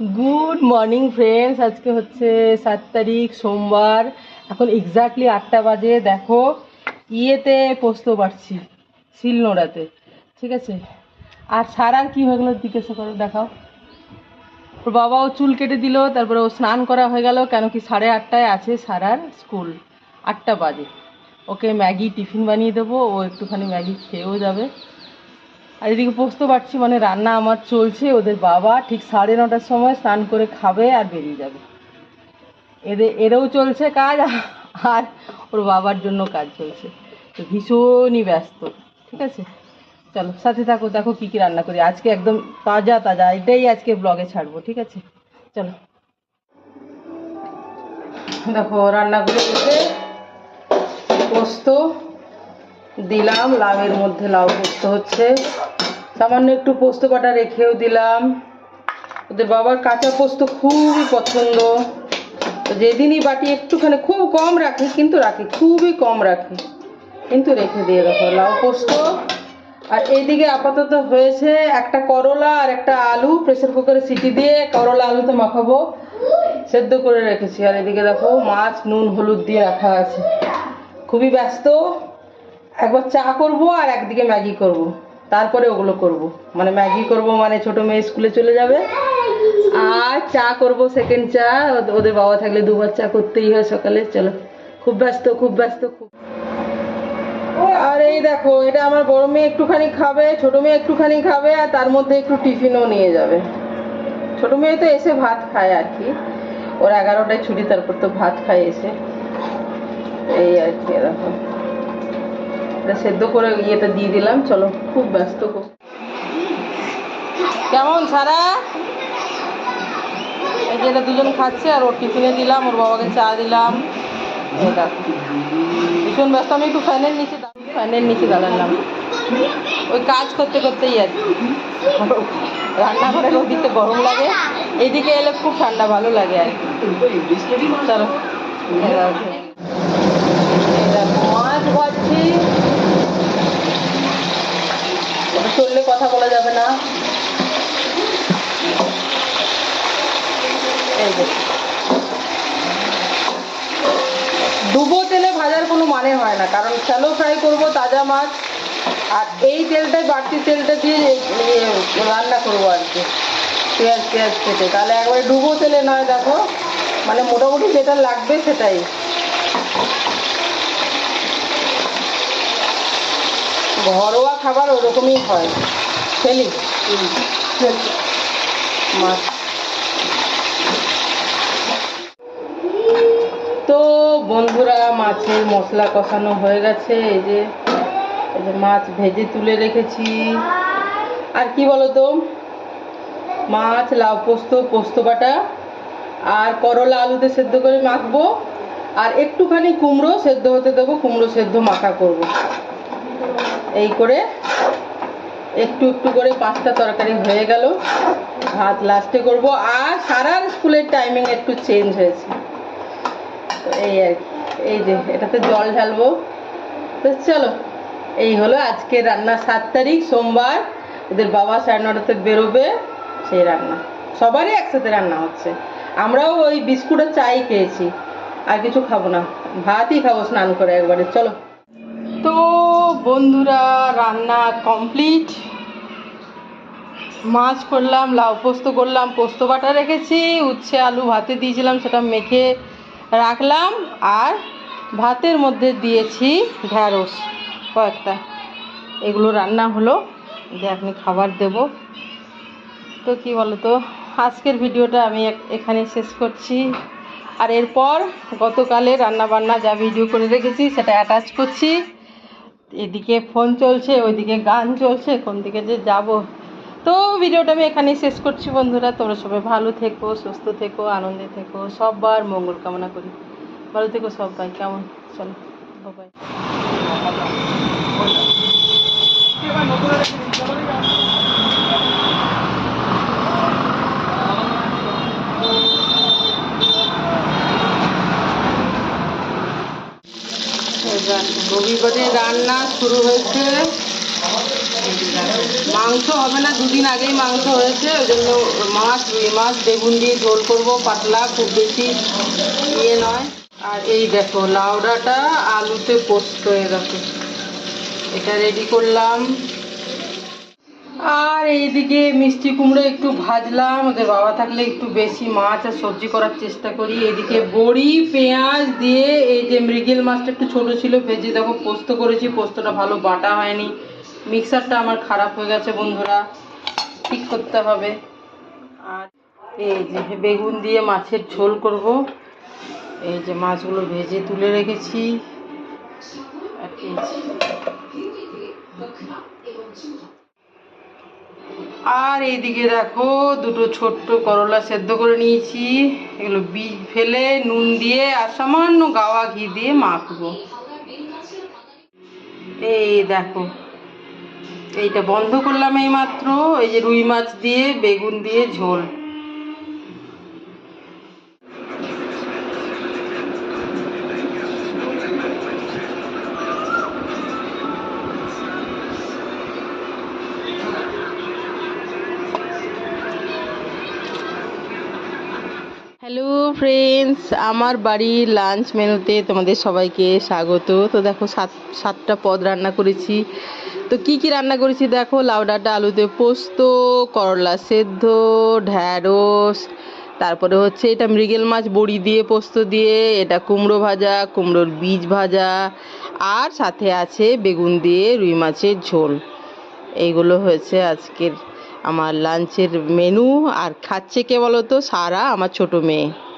Good morning friends আজকে হচ্ছে সাত তারিখ, সোমবার। এখন এক্স্যাক্টলি আটটা বাজে। দেখো, ইয়েতে পোস্ত পারছি শিলনোড়াতে। ঠিক আছে? আর সারার কি হয়ে গেলো জিজ্ঞাসা করো, দেখাও। ওর বাবাও চুল কেটে দিল, তারপরে ও স্নান করা হয়ে গেল, কেন কি সাড়ে আটটায় আছে সারার স্কুল। আটটা বাজে। ওকে ম্যাগি টিফিন বানিয়ে দেবো, ও একটুখানি ম্যাগি খেয়েও যাবে। আর এদিকে পোস্ত পারছি মানে রান্না আমার চলছে, ওদের বাবা ঠিক সাড়ে নটার সময় স্নান করে খাবে আর বেরিয়ে যাবে। এদের এরও চলছে কাজ, আর ওর বাবার জন্য কাজ চলছে। তো ভীষণই ব্যস্ত, ঠিক আছে? চলো, সাথে থাকো, দেখো কী কী রান্না করি। আজকে একদম তাজা তাজা, এটাই আজকে ব্লগে ছাড়বো, ঠিক আছে? চলো। দেখো রান্না করে পোস্ত দিলাম, লাউয়ের মধ্যে লাউ পোস্ত হচ্ছে। সামান্য একটু পোস্ত বাটা রেখেও দিলাম। ওদের বাবার কাঁচা পোস্ত খুবই পছন্দ। যেদিনই বাটি একটুখানি খুব কম রাখি, কিন্তু রাখি, খুবই কম রাখি। কিন্তু রেখে দিয়ে দেখো লাউ পোস্ত। আর এইদিকে আপাতত হয়েছে একটা করলা আর একটা আলু। প্রেসার কুকারে সিটি দিয়ে করলা আলুতে মাখাবো। সেদ্ধ করে রেখেছি। আর এদিকে দেখো, মাছ, নুন, হলুদ দিয়ে রাখা আছে। খুবই ব্যস্ত। একবার চা করব আর একদিকে ম্যাগি করব। তারপরে ওগুলো করব। মানে ম্যাগি করব মানে ছোট মেয়ে স্কুলে চলে যাবে। আর চা করব সেকেন্ড চা। ওদের বাবা থাকলে দুবার চা করতেই হয় সকালে। চলো, খুব ব্যস্ত খুব ব্যস্ত, খুব। আর এই দেখো, এটা আমার বড় মেয়ে একটুখানি খাবে, ছোট মেয়ে একটুখানি খাবে, আর তার মধ্যে একটু টিফিনও নিয়ে যাবে। ছোট মেয়ে তো এসে ভাত খায় আর কি। ওর এগারোটায় ছুটি, তারপর তো ভাত খায় এসে। এই আর কি দেখো এটা সেদ্ধ করে ইয়েটা দিয়ে দিলাম, চলো, খুব ব্যস্ত খুব কেমন সারা? এই যে দুজন খাচ্ছে, আর ওর টিফিনে দিলাম, ওর বাবাকে চা দিলাম। ভীষণ ব্যস্ত, আমি একটু ফ্যানের নিচে ফ্যানের নিচে দাঁড়ালাম। ওই কাজ করতে করতেই আর কি। রান্নাঘরের ওদিকে গরম লাগে, এদিকে এলে খুব ঠান্ডা, ভালো লাগে আর কি। চলো এই দেখো। এই দেখো, মাছ ভাজছি ওটা চললে না? ডুবো তেলে ভাজার কোনো মানে হয় না, কারণ শ্যালো ফ্রাই করব তাজা মাছ, আর এই তেলটাই বাড়তি তেলটা দিয়ে ইয়ে রান্না করব আর কি, পেঁয়াজ পেঁয়াজ কেটে। তাহলে একবারে ডুবো তেলে নয়, দেখো মানে মোটামুটি যেটা লাগবে সেটাই। ঘরোয়া খাবার ওরকমই হয়। ফেলি মাছ তো বন্ধুরা, মাছের মশলা কষানো হয়ে গেছে। এই যে এই যে মাছ ভেজে তুলে রেখেছি। আর কি বলো তো মাছ, লাউ পোস্ত পোস্ত বাটা আর করলা আলুতে সেদ্ধ করে মাখবো। আর একটুখানি কুমড়ো সেদ্ধ হতে দেবো, কুমড়ো সেদ্ধ মাখা করব। এই করে একটু একটু করে পাঁচটা তরকারি হয়ে গেল। ভাত লাস্টে করব। আর সারার স্কুলের টাইমিং একটু চেঞ্জ হয়েছে। এই আর এই যে, এটাতে জল ঢালবো। তো চলো, এই হলো আজকে রান্না। সাত তারিখ, সোমবার। ওদের বাবা সাড়ে নটাতে বেরোবে সেই রান্না। সবারই একসাথে রান্না হচ্ছে। আমরাও ওই বিস্কুট আর চাই খেয়েছি। আর কিছু খাব না। ভাতই খাব স্নান করে একবারে। চলো। তো বন্ধুরা, রান্না কমপ্লিট মাছ করলাম, লাউ পোস্ত করলাম, পোস্ত বাটা রেখেছি, উচ্ছে, আলু ভাতে দিয়েছিলাম, সেটা মেখে রাখলাম, আর ভাতের মধ্যে দিয়েছি ঢ্যাঁড়স কয়েকটা। এগুলো রান্না হলো, যে আপনি খাবার দেব। তো কি বলো তো আজকের ভিডিওটা আমি এখানে শেষ করছি। আর এরপর গতকালে রান্না বান্না যা ভিডিও করে রেখেছি, সেটা অ্যাটাচ করছি। এদিকে ফোন চলছে, ওইদিকে গান চলছে, কোন দিকে যে যাব। তো ভিডিওটা আমি এখানেই শেষ করছি বন্ধুরা। তোমরা সবাই ভালো থেকো, সুস্থ থেকো, আনন্দে থেকো। সবার মঙ্গল কামনা করি। ভালো থেকো সবাই, কেমন? চলো বাই রবিবারে রান্না শুরু হয়েছে। মাংস হবে না, দুদিন আগেই মাংস হয়েছে, ওই জন্য মাছ, রুই মাছ, বেগুন দিয়ে ঝোল করব, পাতলা, খুব বেশি ইয়ে নয়। আর এই দেখো, লাউডাটা আলুতে পোস্ত হয়ে গেছে। এটা রেডি করলাম। আর এইদিকে মিষ্টি কুমড়ো একটু ভাজলাম। ওদের বাবা থাকলে একটু বেশি মাছ আর সবজি করার চেষ্টা করি। এদিকে বড়ি, পেঁয়াজ দিয়ে এই যে মৃগেল মাছটা একটু ছোট ছিল, ভেজে দেখো পোস্ত করেছি, পোস্তটা ভালো বাটা হয়নি। মিক্সারটা আমার খারাপ হয়ে গেছে বন্ধুরা, ঠিক করতে হবে। আর এই যে বেগুন দিয়ে মাছের ঝোল করব। এই যে মাছগুলো ভেজে তুলে রেখেছি। আর আর এইদিকে দেখো দুটো ছোট্ট করলা সেদ্ধ করে নিয়েছি। এগুলো বীজ ফেলে, নুন দিয়ে আর সামান্য গাওয়া ঘি দিয়ে মাখবো। এই দেখো, এইটা বন্ধ করলাম এই মাত্র এই যে রুই মাছ দিয়ে, বেগুন দিয়ে, ঝোল। ফ্রেন্ডস আমার বাড়ির লাঞ্চ মেনুতে তোমাদের সবাইকে স্বাগত। তো দেখো, সাত, সাতটা পদ রান্না করেছি। তো কি কি রান্না করেছি দেখো? লাউ ডাঁটা, আলুতে পোস্ত, করলা সেদ্ধ, ঢ্যাঁড়স, তারপরে হচ্ছে এটা মৃগেল মাছ, বড়ি দিয়ে, পোস্ত দিয়ে, এটা কুমড়ো ভাজা, কুমড়োর বীজ ভাজা, আর সাথে আছে বেগুন দিয়ে রুই মাছের ঝোল। এইগুলো হয়েছে আজকের আমার লাঞ্চের মেনু আর খাচ্ছে কে বলো তো সারা আমার ছোট মেয়ে।